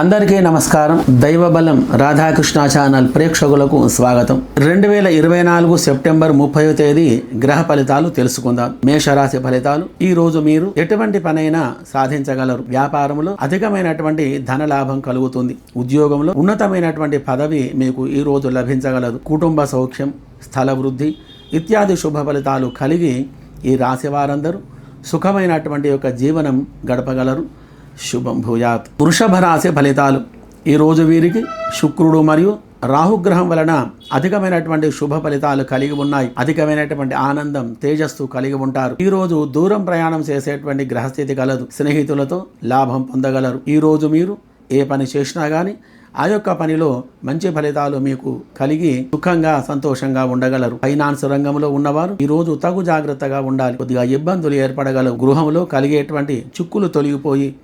అందరికీ నమస్కారం. దైవబలం రాధాకృష్ణ ఛానల్ ప్రేక్షకులకు స్వాగతం. రెండు వేల ఇరవై నాలుగు సెప్టెంబర్ ముప్పై తేదీ గ్రహ ఫలితాలు తెలుసుకుందాం. మేషరాశి ఫలితాలు. ఈ రోజు మీరు ఎటువంటి పనైనా సాధించగలరు. వ్యాపారంలో అధికమైనటువంటి ధన లాభం కలుగుతుంది. ఉద్యోగంలో ఉన్నతమైనటువంటి పదవి మీకు ఈ రోజు లభించగలదు. కుటుంబ సౌఖ్యం స్థల వృద్ధి ఇత్యాది శుభ ఫలితాలు కలిగి ఈ రాశి వారందరూ సుఖమైనటువంటి యొక్క జీవనం గడపగలరు. శుభం భూయాత్. వృషభ రాశి ఫలితాలు. ఈరోజు వీరికి శుక్రుడు మరియు రాహుగ్రహం వలన అధికమైనటువంటి శుభ ఫలితాలు కలిగి ఉన్నాయి. అధికమైనటువంటి ఆనందం తేజస్సు కలిగి ఉంటారు. ఈ రోజు దూరం ప్రయాణం చేసేటువంటి గ్రహస్థితి కలదు. స్నేహితులతో లాభం పొందగలరు. ఈ రోజు మీరు ఏ పని చేసినా కానీ ఆ యొక్క పనిలో మంచి ఫలితాలు మీకు కలిగి సుఖంగా సంతోషంగా ఉండగలరు. ఫైనాన్స్ రంగంలో ఉన్నవారు ఈ రోజు తగు జాగ్రత్తగా ఉండాలి. కొద్దిగా ఇబ్బందులు ఏర్పడగలవు గృహంలో కలిగేటువంటి చిక్కులు తొలగిపోయి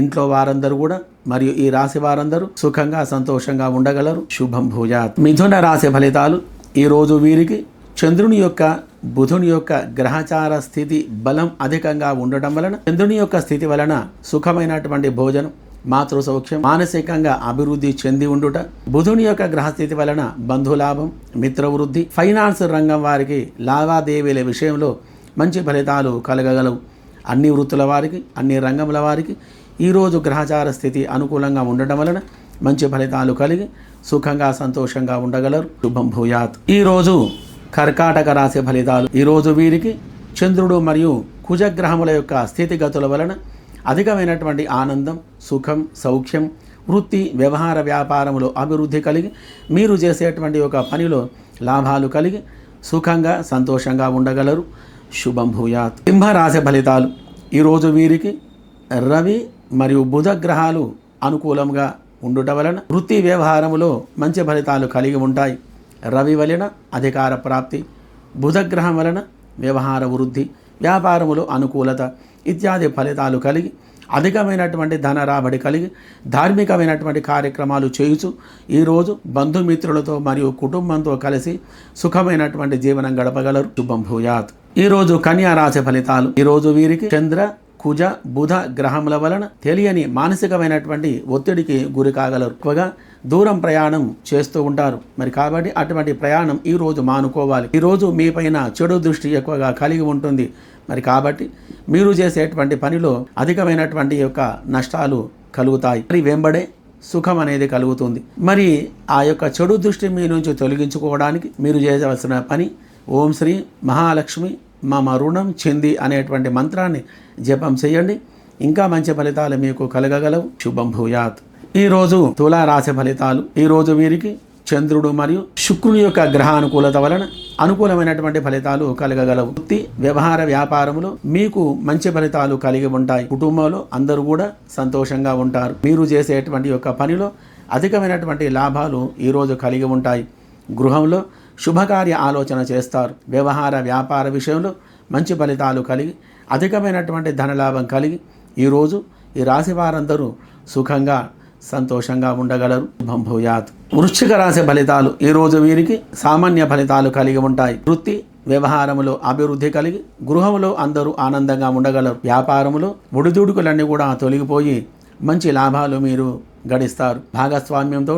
ఇంట్లో వారందరూ కూడా మరియు ఈ రాశి వారందరూ సుఖంగా సంతోషంగా ఉండగలరు. శుభం భూజాత్. మిథున రాశి ఫలితాలు. ఈ రోజు వీరికి చంద్రుని యొక్క బుధుని యొక్క గ్రహచార స్థితి బలం అధికంగా ఉండటం వలన చంద్రుని యొక్క స్థితి వలన సుఖమైనటువంటి భోజనం మాతృ సౌఖ్యం మానసికంగా అభివృద్ధి చెంది ఉండుట బుధుని యొక్క గ్రహస్థితి వలన బంధులాభం మిత్రవృద్ధి ఫైనాన్స్ రంగం వారికి లావాదేవీల విషయంలో మంచి ఫలితాలు కలగగలవు. అన్ని వృత్తుల వారికి అన్ని రంగముల వారికి ఈరోజు గ్రహచార స్థితి అనుకూలంగా ఉండటం వలన మంచి ఫలితాలు కలిగి సుఖంగా సంతోషంగా ఉండగలరు. శుభం భూయాత్. ఈరోజు కర్కాటక రాశి ఫలితాలు. ఈరోజు వీరికి చంద్రుడు మరియు కుజగ్రహముల యొక్క స్థితిగతుల వలన అధికమైనటువంటి ఆనందం సుఖం సౌఖ్యం వృత్తి వ్యవహార వ్యాపారములో అభివృద్ధి కలిగి మీరు చేసేటువంటి ఒక పనిలో లాభాలు కలిగి సుఖంగా సంతోషంగా ఉండగలరు. శుభం భూయాత్. సింహరాశి ఫలితాలు. ఈరోజు వీరికి రవి మరియు బుధ గ్రహాలు అనుకూలంగా ఉండుట వలన వృత్తి వ్యవహారములో మంచి ఫలితాలు కలిగి ఉంటాయి. రవి వలన అధికార ప్రాప్తి బుధగ్రహం వలన వ్యవహార వృద్ధి వ్యాపారములో అనుకూలత ఇత్యాది ఫలితాలు కలిగి అధికమైనటువంటి ధన రాబడి కలిగి ధార్మికమైనటువంటి కార్యక్రమాలు చేయుచు ఈరోజు బంధుమిత్రులతో మరియు కుటుంబంతో కలిసి సుఖమైనటువంటి జీవనం గడపగలరు. శుభం భూయాత్. ఈరోజు కన్యా రాశి ఫలితాలు. ఈరోజు వీరికి చంద్ర కుజ బుధ గ్రహముల వలన తెలియని మానసికమైనటువంటి ఒత్తిడికి గురి కాగలరు. ఎక్కువగా దూరం ప్రయాణం చేస్తూ ఉంటారు. మరి కాబట్టి అటువంటి ప్రయాణం ఈ రోజు మానుకోవాలి. ఈ రోజు మీ పైన చెడు దృష్టి ఎక్కువగా కలిగి ఉంటుంది. మరి కాబట్టి మీరు చేసేటువంటి పనిలో అధికమైనటువంటి యొక్క నష్టాలు కలుగుతాయి. మరి వెంబడే సుఖం అనేది కలుగుతుంది. మరి ఆ యొక్క చెడు దృష్టి మీ నుంచి తొలగించుకోవడానికి మీరు చేయవలసిన పని ఓం శ్రీ మహాలక్ష్మి మమ రుణం చెంది అనేటువంటి మంత్రాన్ని జపం చేయండి. ఇంకా మంచి ఫలితాలు మీకు కలగగలవు. శుభం భూయాత్. ఈరోజు తులారాశి ఫలితాలు. ఈరోజు వీరికి చంద్రుడు మరియు శుక్రుని యొక్క గ్రహానుకూలత వలన అనుకూలమైనటువంటి ఫలితాలు కలగగలవు. వృత్తి వ్యవహార వ్యాపారములో మీకు మంచి ఫలితాలు కలిగి ఉంటాయి. కుటుంబంలో అందరూ కూడా సంతోషంగా ఉంటారు. మీరు చేసేటువంటి యొక్క పనిలో అధికమైనటువంటి లాభాలు ఈరోజు కలిగి ఉంటాయి. గృహంలో శుభకార్య ఆలోచన చేస్తారు. వ్యవహార వ్యాపార విషయంలో మంచి ఫలితాలు కలిగి అధికమైనటువంటి ధనలాభం కలిగి ఈరోజు ఈ రాశి వారందరూ సుఖంగా సంతోషంగా ఉండగలరు. భంభూయాత్ వృశ్చిక రాశి ఫలితాలు ఈరోజు వీరికి సామాన్య ఫలితాలు కలిగి ఉంటాయి. వృత్తి వ్యవహారములో అభివృద్ధి కలిగి గృహంలో అందరూ ఆనందంగా ఉండగలరు. వ్యాపారములో ముడిదుడుకులన్నీ కూడా తొలగిపోయి మంచి లాభాలు మీరు గడిస్తారు. భాగస్వామ్యంతో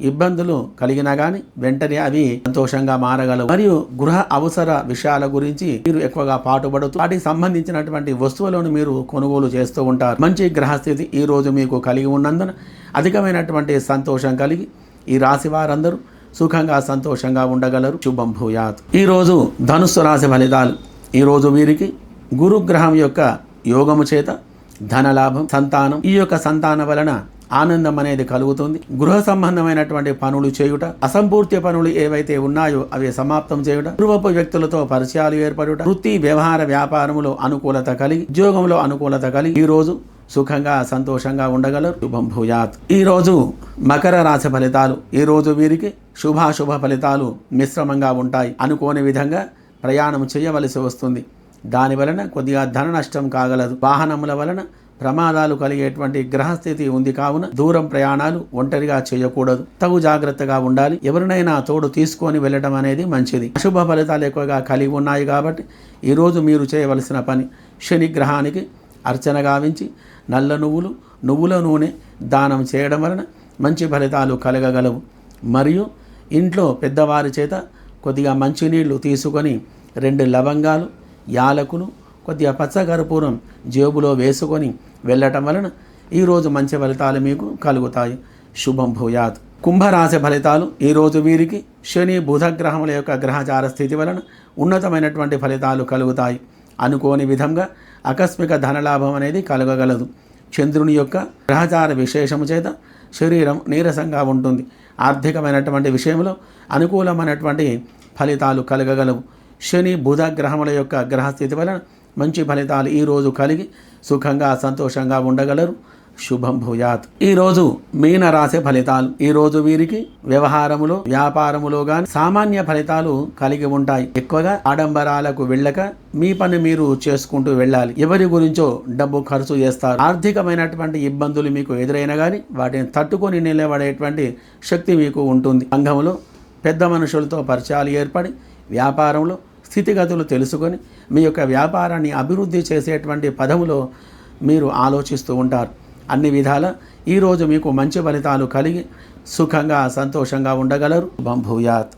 ఇబ్బందులు కలిగినా కానీ వెంటనే అవి సంతోషంగా మారగలవు. మరియు గృహ అవసర విషయాల గురించి మీరు ఎక్కువగా పాటుపడుతూ వాటికి సంబంధించినటువంటి వస్తువులను మీరు కొనుగోలు చేస్తూ ఉంటారు. మంచి గ్రహస్థితి ఈ రోజు మీకు కలిగి ఉన్నందున అధికమైనటువంటి సంతోషం కలిగి ఈ రాశి వారందరూ సుఖంగా సంతోషంగా ఉండగలరు. శుభం భూయాత్. ఈరోజు ధనుస్సు రాశి ఫలితాలు. ఈరోజు వీరికి గురుగ్రహం యొక్క యోగము చేత ధనలాభం సంతానం ఈ యొక్క సంతానం వలన ఆనందం అనేది కలుగుతుంది. గృహ సంబంధమైనటువంటి పనులు చేయుట అసంపూర్తి పనులు ఏవైతే ఉన్నాయో అవి సమాప్తం చేయుట పూర్వపు వ్యక్తులతో పరిచయాలు ఏర్పడుట వృత్తి వ్యవహార వ్యాపారములో అనుకూలత కలిగి ఉద్యోగంలో అనుకూలత కలిగి ఈ రోజు సుఖంగా సంతోషంగా ఉండగలరు. శుభం భూయాత్. ఈరోజు మకర రాశి ఫలితాలు ఈ రోజు వీరికి శుభాశుభ ఫలితాలు మిశ్రమంగా ఉంటాయి. అనుకోని విధంగా ప్రయాణం చేయవలసి వస్తుంది. దాని వలన కొద్దిగా ధన నష్టం కాగలదు. వాహనముల వలన ప్రమాదాలు కలిగేటువంటి గ్రహస్థితి ఉంది కావున దూరం ప్రయాణాలు ఒంటరిగా చేయకూడదు. తగు జాగ్రత్తగా ఉండాలి. ఎవరినైనా తోడు తీసుకొని వెళ్ళడం అనేది మంచిది. అశుభ ఫలితాలు ఎక్కువగా కలిగి ఉన్నాయి కాబట్టి ఈరోజు మీరు చేయవలసిన పని శని గ్రహానికి అర్చన గావించి నల్ల నువ్వులు నువ్వుల నూనె దానం చేయడం వలన మంచి ఫలితాలు కలగగలవు. మరియు ఇంట్లో పెద్దవారి చేత కొద్దిగా మంచినీళ్ళు తీసుకొని రెండు లవంగాలు యాలకులు కొద్దిగా పచ్చకర్పూరం జేబులో వేసుకొని వెళ్ళటం వలన ఈరోజు మంచి ఫలితాలు మీకు కలుగుతాయి. శుభం భూయాత్. కుంభరాశి ఫలితాలు ఈరోజు వీరికి శని బుధగ్రహముల యొక్క గ్రహచార స్థితి వలన ఉన్నతమైనటువంటి ఫలితాలు కలుగుతాయి. అనుకోని విధంగా ఆకస్మిక ధనలాభం అనేది కలగగలదు. చంద్రుని యొక్క గ్రహచార విశేషము చేత శరీరం నీరసంగా ఉంటుంది. ఆర్థికమైనటువంటి విషయంలో అనుకూలమైనటువంటి ఫలితాలు కలగగలవు. శని బుధ గ్రహముల యొక్క గ్రహస్థితి వలన మంచి ఫలితాలు ఈరోజు కలిగి సుఖంగా సంతోషంగా ఉండగలరు. శుభం భూయాత్. ఈరోజు మీన రాసే ఫలితాలు. ఈరోజు వీరికి వ్యవహారములో వ్యాపారములో గాని సామాన్య ఫలితాలు కలిగి ఉంటాయి. ఎక్కువగా ఆడంబరాలకు వెళ్ళక మీ పని మీరు చేసుకుంటూ వెళ్ళాలి. ఎవరి గురించో డబ్బు ఖర్చు చేస్తారు. ఆర్థికమైనటువంటి ఇబ్బందులు మీకు ఎదురైనా కానీ వాటిని తట్టుకొని నిలబడేటువంటి శక్తి మీకు ఉంటుంది. సంఘంలో పెద్ద మనుషులతో పరిచయాలు ఏర్పడి వ్యాపారంలో స్థితిగతులు తెలుసుకొని మీ యొక్క వ్యాపారాన్ని అభివృద్ధి చేసేటువంటి పదములో మీరు ఆలోచిస్తూ ఉంటారు. అన్ని విధాల ఈరోజు మీకు మంచి ఫలితాలు కలిగి సుఖంగా సంతోషంగా ఉండగలరు. బంభూయాత్